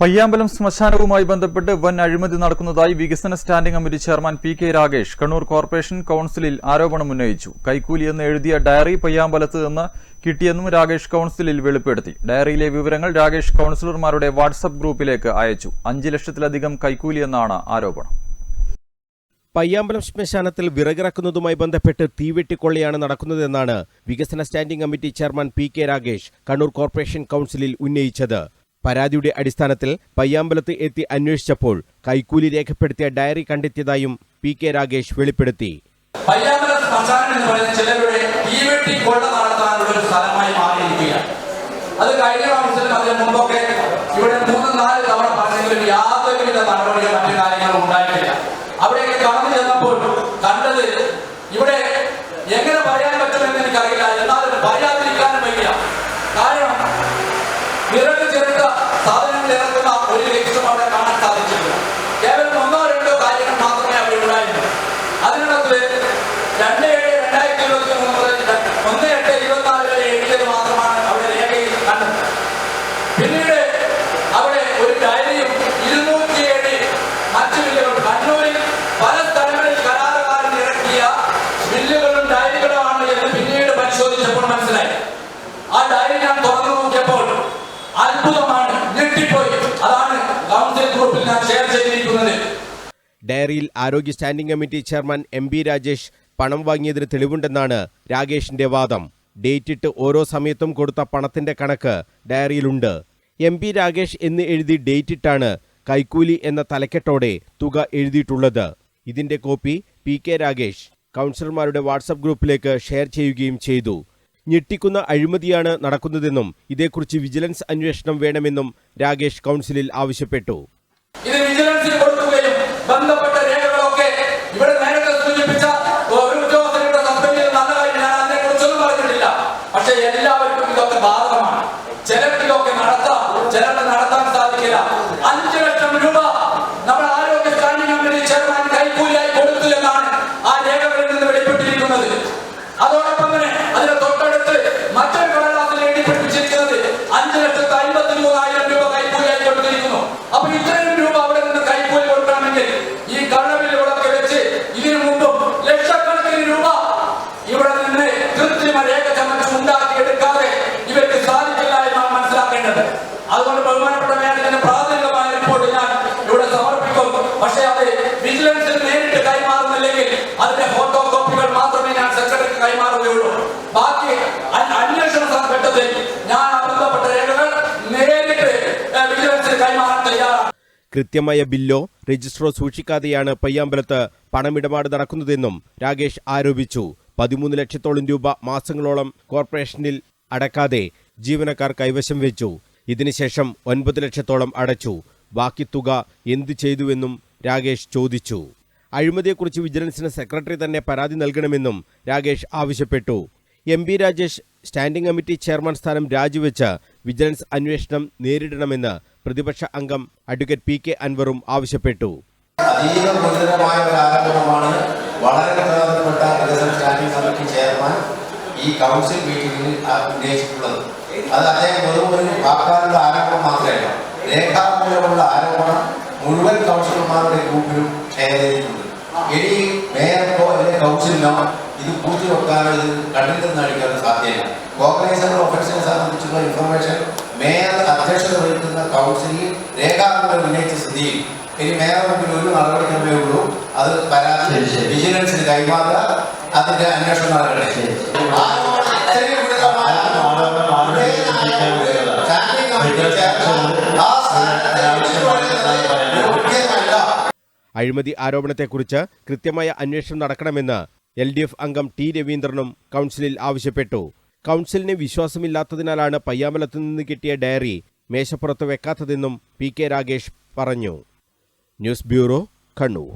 പയ്യാമ്പലം ശ്മശാനവുമായി ബന്ധപ്പെട്ട് വൻ അഴിമതി നടക്കുന്നതായി വികസന standing committee chairman P K Ragesh Kannur corporation കൌൺസിലിൽ ആരോപണം ഉന്നയിച്ചു. കൈക്കൂലി എന്ന് എഴുതിയ ഡയറി പയ്യാമ്പലത്ത് നിന്ന് കിട്ടിയെന്നും രാഗേഷ് കൌൺസിലിൽ വെളിപ്പെടുത്തി. ഡയറിയിലെ വിവരങ്ങൾ രാഗേഷ് കൌൺസിലർമാരുടെ വാട്സപ്പ് ഗ്രൂപ്പിലേക്ക് അയച്ചു. അഞ്ച് ലക്ഷത്തിലധികം കൈക്കൂലിയെന്നാണ് ആരോപണം. പയ്യാമ്പലം ശ്മശാനത്തിൽ വിറകിറക്കുന്നതുമായി ബന്ധപ്പെട്ട് തീവെട്ടിക്കൊള്ളയാണ് നടക്കുന്നതെന്നാണ് വികസന standing committee chairman P K Ragesh Kannur corporation കൌൺസിലിൽ ഉന്നയിച്ചത്. പരാതിയുടെ അടിസ്ഥാനത്തിൽ പയ്യാമ്പലത്ത് എത്തി അന്വേഷിച്ചപ്പോൾ കൈക്കൂലി രേഖപ്പെടുത്തിയ ഡയറി കണ്ടെത്തിയതായും പി കെ രാഗേഷ് വെളിപ്പെടുത്തി. ചിലരുടെ സ്ഥലമായി മാറിയിരിക്കുകയാണ്. അത് കഴിഞ്ഞ ഇവിടെ തവണ പറഞ്ഞെങ്കിലും മറ്റു ഉണ്ടായിട്ടില്ല. കണ്ടത് ഇവിടെ എങ്ങനെ പറയാൻ പറ്റുമെന്ന് എനിക്കറിയില്ല. എന്നാലും പറയാതിരിക്കാനും വയ്യ. കാരണം mulher, uma ഡയറിയിൽ ആരോഗ്യ standing committee chairman M B Rajesh പണം വാങ്ങിയതിന് തെളിവുണ്ടെന്നാണ് രാഗേഷിന്റെ വാദം. ഡേറ്റിട്ട് ഓരോ സമയത്തും കൊടുത്ത പണത്തിന്റെ കണക്ക് ഡയറിയിലുണ്ട്. എം പി രാഗേഷ് എന്ന് എഴുതി ഡേറ്റിട്ടാണ് കൈക്കൂലി എന്ന തലക്കെട്ടോടെ തുക എഴുതിയിട്ടുള്ളത്. ഇതിന്റെ കോപ്പി പി കെ രാഗേഷ് കൗൺസിലർമാരുടെ വാട്സപ്പ് ഗ്രൂപ്പിലേക്ക് ഷെയർ ചെയ്യുകയും ചെയ്തു. ഞെട്ടിക്കുന്ന അഴിമതിയാണ് നടക്കുന്നതെന്നും ഇതേക്കുറിച്ച് വിജിലൻസ് അന്വേഷണം വേണമെന്നും രാഗേഷ് കൗൺസിലിൽ ആവശ്യപ്പെട്ടു. ഇതൊക്കെ നടത്താം. ചിലരുടെ നടത്താൻ സാധിക്കില്ല. അഞ്ചു ലക്ഷം രൂപ നമ്മൾ ആരോഗ്യ സ്റ്റാൻഡിംഗ് കമ്മിറ്റി ചെയർമാൻ കൈക്കൂലിയായി കൊടുത്തു എന്നാണ് ആ രേഖകളിൽ നിന്ന് വെളിപ്പെട്ടിരിക്കുന്നത്. അതോടൊപ്പം തന്നെ അതിന്റെ തൊട്ടടുത്ത് മറ്റൊരു കടലാസിൽ എഴുതി പിടിപ്പിച്ചിരിക്കുന്നത് അഞ്ചു ലക്ഷത്തി അമ്പത്തി മൂവായിരം രൂപ കൈക്കൂലിയായി കൊടുത്തിരിക്കുന്നു. അപ്പൊ ഇത്രയും രൂപ അവിടെ നിന്ന് കൈക്കൂലി കൊടുക്കണമെങ്കിൽ ഈ കടവിലൂടെ വെച്ച് ഇതിനു മുമ്പും ലക്ഷക്കണക്കിന് രൂപ ഇവിടെ നിന്ന് കൃത്രിമ രേഖ ചമച്ച് പക്ഷേ അത് വിജിലൻസിൽ നേരിട്ട് കൈമാറുന്നില്ലെങ്കിൽ അതിന്റെ ഫോട്ടോ കോപ്പികൾ മാത്രമേ ഞാൻ സെക്രട്ടറിക്ക് കൈമാറുകയുള്ളൂ. ബാക്കി അന്വേഷണ ഘട്ടത്തിൽ ഞാൻ ബന്ധപ്പെട്ട രേഖകൾ നേരിട്ട് വിജിലൻസിൽ കൈമാറാൻ തയ്യാറാണ്. കൃത്യമായ ബില്ലോ രജിസ്റ്ററോ സൂക്ഷിക്കാതെയാണ് പയ്യാമ്പലത്ത് പണമിടപാട് നടക്കുന്നതെന്നും രാകേഷ് ആരോപിച്ചു. പതിമൂന്ന് ലക്ഷത്തോളം രൂപ മാസങ്ങളോളം കോർപ്പറേഷനിൽ അടക്കാതെ ജീവനക്കാർ കൈവശം വെച്ചു. ഇതിനുശേഷം ഒൻപത് ലക്ഷത്തോളം അടച്ചു. ബാക്കി തുക എന്തു ചെയ്തുവെന്നും രാഗേഷ് ചോദിച്ചു. അഴിമതിയെക്കുറിച്ച് വിജിലൻസിന് സെക്രട്ടറി തന്നെ പരാതി നൽകണമെന്നും രാകേഷ് ആവശ്യപ്പെട്ടു. M B Rajesh standing committee chairman സ്ഥാനം രാജിവെച്ച് വിജിലൻസ് അന്വേഷണം നേരിടണമെന്ന് പ്രതിപക്ഷ അംഗം അഡ്വക്കേറ്റ് പി കെ അൻവറും ആവശ്യപ്പെട്ടു. ഗുരുതരമായ ഒരു ആരോപണമാണ് വളരെ പ്രധാനപ്പെട്ട സ്റ്റാൻഡിംഗ് കമ്മിറ്റി ചെയർമാൻ ഈ കൗൺസിൽ മീറ്റിംഗിൽ ഉന്നയിച്ചിട്ടുള്ളത് അത് അദ്ദേഹം വെറും ഒരു വാക്കാലുള്ള ആരോപണം മാത്രമല്ല രേഖാമൂലമുള്ള ആരോപണം മുഴുവൻ കൗൺസിലർമാരുടെ ഗ്രൂപ്പിലും ഷെയർ ചെയ്തിട്ടുണ്ട് ഇനി മേയർക്കോ അല്ലെങ്കിൽ കൗൺസിലിനോ ഇത് പൂർത്തിവെക്കാനോ ഇത് കണ്ണിൽ നിന്ന് അടിക്കാനോ സാധ്യമല്ല ഓർഗനൈസർ ഒഫൻസിനെ സംബന്ധിച്ചുള്ള ഇൻഫർമേഷൻ മേയർ അധ്യക്ഷത വഹിക്കുന്ന കൗൺസിലിൽ രേഖാമൂലം ഉന്നയിച്ച സ്ഥിതിയിൽ. ഇനി മേയർ മുമ്പിൽ ഒരു നടപടിക്രമേ ഉള്ളൂ. അത് പരാതി വിജിലൻസിന് കൈമാറുക അതിന്റെ അന്വേഷണം നടക്കട്ടെ. ആരോപണം ഇത്രയും ഗുരുതരമായ സ്റ്റാൻഡിംഗ് കമ്മിറ്റി അഴിമതി ആരോപണത്തെക്കുറിച്ച് കൃത്യമായ അന്വേഷണം നടക്കണമെന്ന് എൽ ഡി എഫ് അംഗം ടി രവീന്ദ്രനും കൗൺസിലിൽ ആവശ്യപ്പെട്ടു. കൗൺസിലിന് വിശ്വാസമില്ലാത്തതിനാലാണ് പയ്യാമ്പലത്തു നിന്ന് കിട്ടിയ ഡയറി മേശപ്പുറത്ത് വെക്കാത്തതെന്നും പി കെ രാഗേഷ് പറഞ്ഞു. News bureau Kannur.